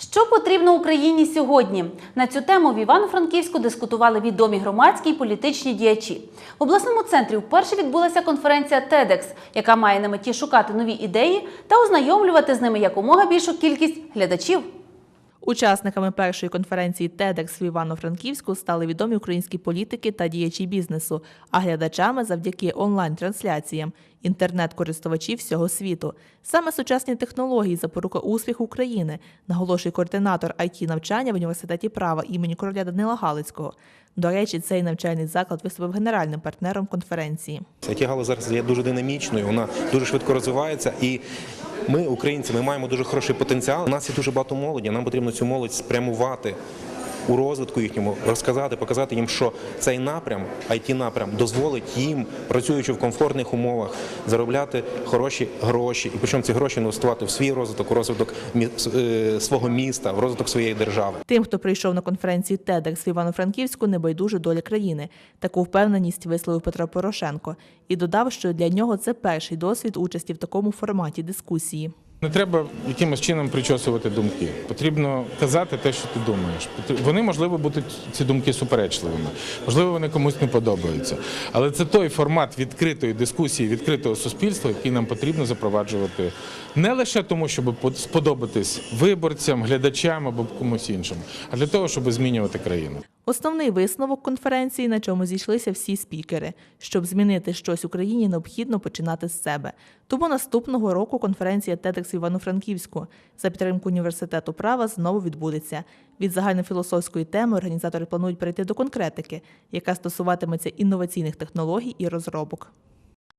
Що потрібно Україні сьогодні? На цю тему в Івано-Франківську дискутували відомі громадські і політичні діячі. В обласному центрі вперше відбулася конференція TEDx, яка має на меті шукати нові ідеї та ознайомлювати з ними якомога більшу кількість глядачів. Учасниками першої конференції TEDx в Івано-Франківську стали відомі українські політики та діячі бізнесу, а глядачами завдяки онлайн-трансляціям інтернет-користувачі всього світу. Саме сучасні технології запорука успіху України, наголошує координатор it навчання в університеті права імені короля Данила Галицького. До речі, цей навчальний заклад виступив генеральним партнером конференції. it галузь зараз є дуже динамічною, вона дуже швидко розвивається і. Ми, українці, ми маємо дуже хороший потенціал. У нас є дуже багато молоді. Нам потрібно цю молодь спрямувати у розвитку їхньому, розказати, показати їм, що цей напрям, it напрям, дозволить їм, працюючи в комфортних умовах, заробляти хороші гроші, і причому ці гроші інвестувати в свій розвиток, у розвиток е, свого міста, в розвиток своєї держави. Тим, хто прийшов на конференцію TEDx в Івано-Франківську, не байдуже доля країни. Таку впевненість висловив Петро Порошенко і додав, що для нього це перший досвід участі в такому форматі дискусії. Не треба якимось чином причосувати думки. Потрібно казати те, що ти думаєш. Вони, можливо, будуть ці думки суперечливими, можливо, вони комусь не подобаються. Але це той формат відкритої дискусії, відкритого суспільства, який нам потрібно запроваджувати не лише тому, щоб под- сподобатись виборцям, глядачам або комусь іншому, а для того, щоб змінювати країну. Основний висновок конференції, на чому зійшлися всі спікери. Щоб змінити щось Україні, необхідно починати з себе. Тому наступного року конференція TEDx Івано-Франківську за підтримку університету права знову відбудеться. Від загальнофілософської теми організатори планують перейти до конкретики, яка стосуватиметься інноваційних технологій і розробок.